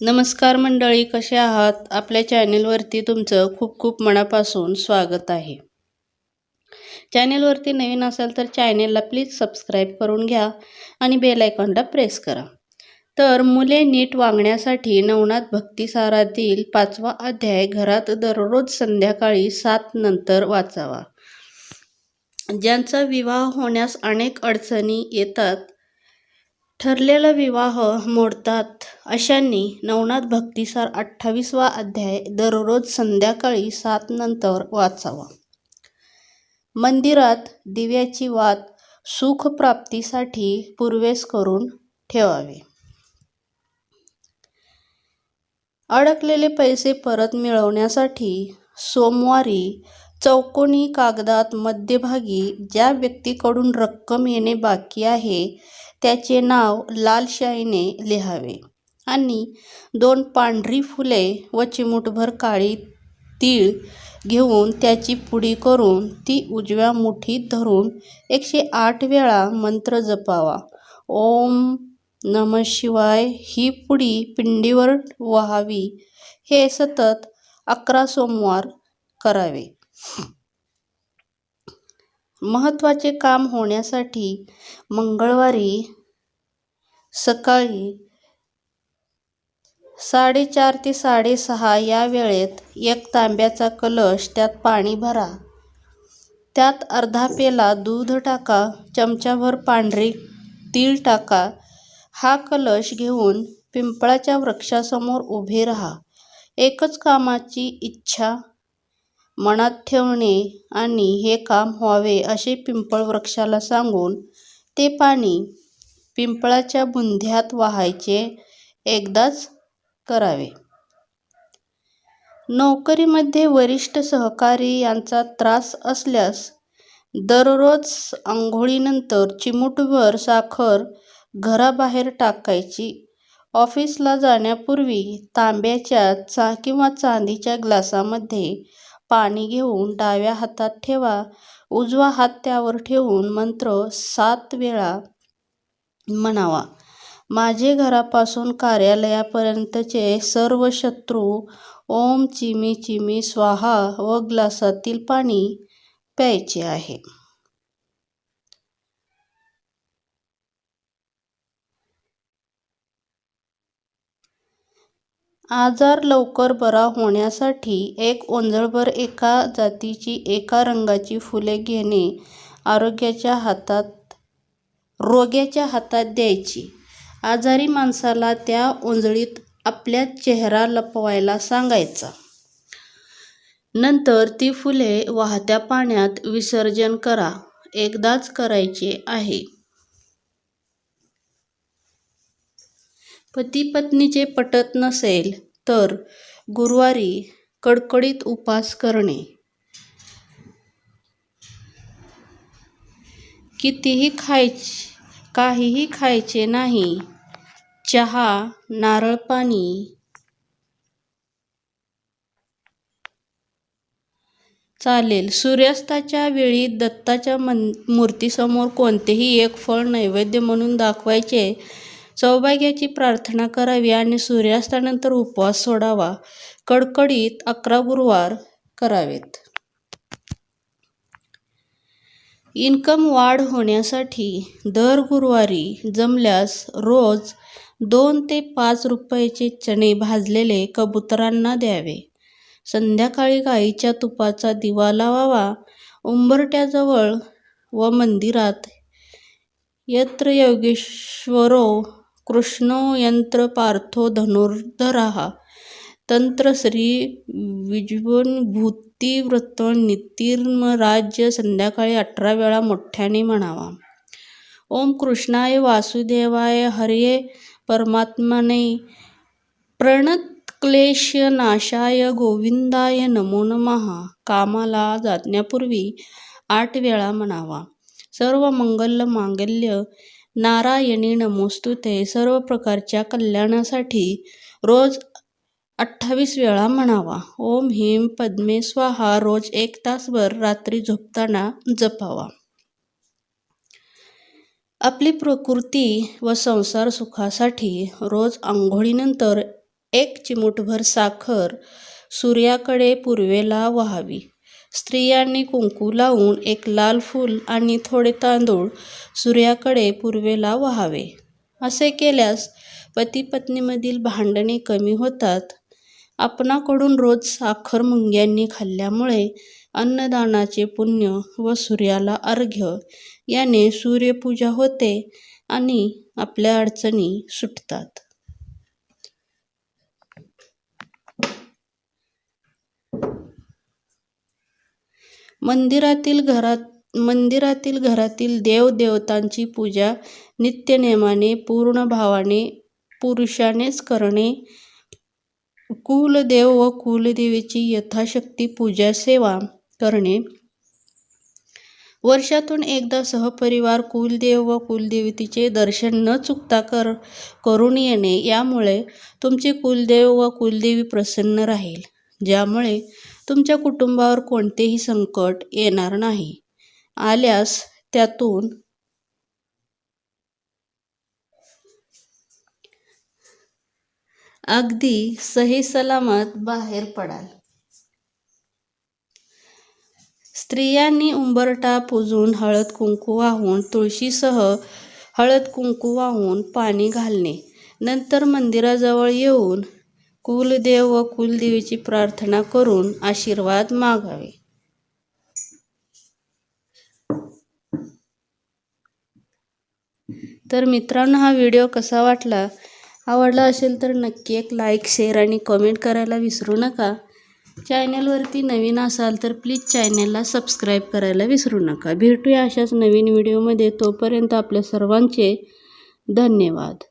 नमस्कार मंडळी कसे आहात? आपल्या चॅनेलवरती तुमचं खूप खूप मनापासून स्वागत आहे. चॅनेलवरती नवीन असाल तर चॅनेलला प्लीज सबस्क्राईब करून घ्या आणि बेल आयकॉनला प्रेस करा. तर मुले नीट वागण्यासाठी नवनाथ भक्तिसारातील पाचवा अध्याय घरात दररोज संध्याकाळी सात नंतर वाचावा. ज्यांचा विवाह होण्यास अनेक अडचणी येतात ठरलेला विवाह मोडतात. अशांनी नवनाथ भक्तिसार अठ्ठावीसवा अध्याय दररोज संध्याकाळी सात नंतर वाचावा. मंदिरात दिव्याची वात सुखप्राप्तीसाठी पूर्वेस करून ठेवावे. अडकलेले पैसे परत मिळवण्यासाठी सोमवारी चौकोनी कागदात मध्यभागी ज्या व्यक्तीकडून रक्कम येणे बाकी आहे त्याचे नाव लाल शाईने लिहावे. आणि दोन पांढरी फुले व चिमूटभर काळी तीळ घेऊन त्याची पुडी करून ती उजव्या मुठीत धरून एकशे आठ वेळा मंत्र जपावा. ओम नम शिवाय ही पुडी पिंडीवर व्हावी हे सतत अकरा सोमवार करावे. महत्त्वाचे काम होण्यासाठी मंगळवारी सकाळी साडेचार ते साडेसहा या वेळेत एक तांब्याचा कलश त्यात पाणी भरा. त्यात अर्धा पेला दूध टाका चमचाभर पांढरे तीळ टाका. हा कलश घेऊन पिंपळाच्या वृक्षासमोर उभे राहा. एकच कामाची इच्छा मनात ठेवणे आणि हे काम व्हावे असे पिंपळ वृक्षाला सांगून ते पाणी पिंपळाच्या बुंध्यात वाहायचे एकदाच करावे. नोकरीमध्ये वरिष्ठ सहकारी यांचा त्रास असल्यास दररोज आंघोळीनंतर चिमूटभर साखर घराबाहेर टाकायची. ऑफिसला जाण्यापूर्वी तांब्याच्या चा किंवा चांदीच्या ग्लासामध्ये पाणी घेऊन डाव्या हातात ठेवा. उजवा हात त्यावर ठेवून मंत्र सात वेळा म्हणावा. माझे घरापासून कार्यालयापर्यंतचे सर्व शत्रू ओम चिमी चिमी स्वाहा व ग्लासातील पाणी प्यायचे आहे. आजार लवकर बरा होण्यासाठी एक ओंजळभर एका जातीची एका रंगाची फुले घेणे आरोग्याच्या हातात रोग्याच्या हातात द्यायची. आजारी माणसाला त्या ओंजळीत आपला चेहरा लपवायला सांगायचा. नंतर ती फुले वाहत्या पाण्यात विसर्जन करा. एकदाच करायचे आहे. पती पत्नीचे पटत नसेल तर गुरुवारी कडकडीत उपास करणे. कितीही खायचे काहीही खायचे नाही. चहा नारळ पाणी. चालेल. सूर्यास्ताच्या वेळी दत्ताच्या मन मूर्तीसमोर कोणतेही एक फळ नैवेद्य म्हणून दाखवायचे सौभाग्याची प्रार्थना करावी आणि सूर्यास्तानंतर उपवास सोडावा. कडकडीत अकरा गुरुवार करावेत. इन्कम वाढ होण्यासाठी दर गुरुवारी जमल्यास रोज दोन ते पाच रुपयाचे चणे भाजलेले कबुतरांना द्यावे. संध्याकाळी गाईच्या तुपाचा दिवा लावावा. उंबरट्याजवळ व मंदिरात यत्र योगेश्वरो कृष्णो यंत्र पार्थो धनुर्धरः तंत्र श्री विजृंभूती व्रत नितीर्म राज्य संध्याकाळी अठरा वेळा मोठ्याने म्हणावा. ओम कृष्णाय वासुदेवाय हरे परमात्माने प्रणत क्लेश नाशाय गोविंदाय नमो नमः. कामाला जाण्यापूर्वी आठ वेळा म्हणावा. सर्व मंगल मांगल्य नारायणी नमोस्तुते सर्व प्रकारच्या कल्याणासाठी रोज अठ्ठावीस वेळा म्हणावा. ओम हिम पद्मे स्वाहा रोज एक तासभर रात्री झोपताना जपावा. आपली प्रकृती व संसार सुखासाठी रोज आंघोळीनंतर एक चिमूटभर साखर सूर्याकडे पूर्वेला वहावी. स्त्रियांनी कुंकू लावून एक लाल फूल आणि थोडे तांदूळ सूर्याकडे पूर्वेला वहावे. असे केल्यास पती पत्नीमधील भांडणे कमी होतात. आपणाकडून रोज साखर मुंग्यांनी खाल्ल्यामुळे अन्नदानाचे पुण्य व सूर्याला अर्घ्य याने सूर्यपूजा होते आणि आपल्या अडचणी सुटतात. मंदिरातील घरात मंदिरातील घरातील देवदेवतांची पूजा नित्यनेमाने पूर्ण भावाने पुरुषानेच करणे. कुलदेव व कुलदेवीची यथाशक्ती पूजा सेवा करणे. वर्षातून एकदा सहपरिवार कुलदेव व कुलदेवतीचे दर्शन न चुकता कर करून येणे. यामुळे तुमचे कुलदेव व कुलदेवी प्रसन्न राहील. ज्यामुळे तुमच्या कुटुंबावर कोणतेही संकट येणार नाही. आल्यास त्यातून अगदी सही सलामत बाहेर पडाल. स्त्रियांनी उंबरठा पुजून हळद कुंकू वाहून तुळशीसह हळद कुंकू वाहून पाणी घालणे. नंतर मंदिराजवळ येऊन कुलदेव व कुलदेवीची प्रार्थना करून आशीर्वाद मागावे. तर मित्रांनो हा व्हिडिओ कसा वाटला? आवडला असेल तर नक्की एक लाईक शेअर आणि कमेंट करायला विसरू नका. चॅनलवरती नवीन असाल तर प्लीज चॅनलला सबस्क्राईब करायला विसरू नका. भेटूया अशाच नवीन व्हिडिओमध्ये तोपर्यंत आपल्या सर्वांचे धन्यवाद.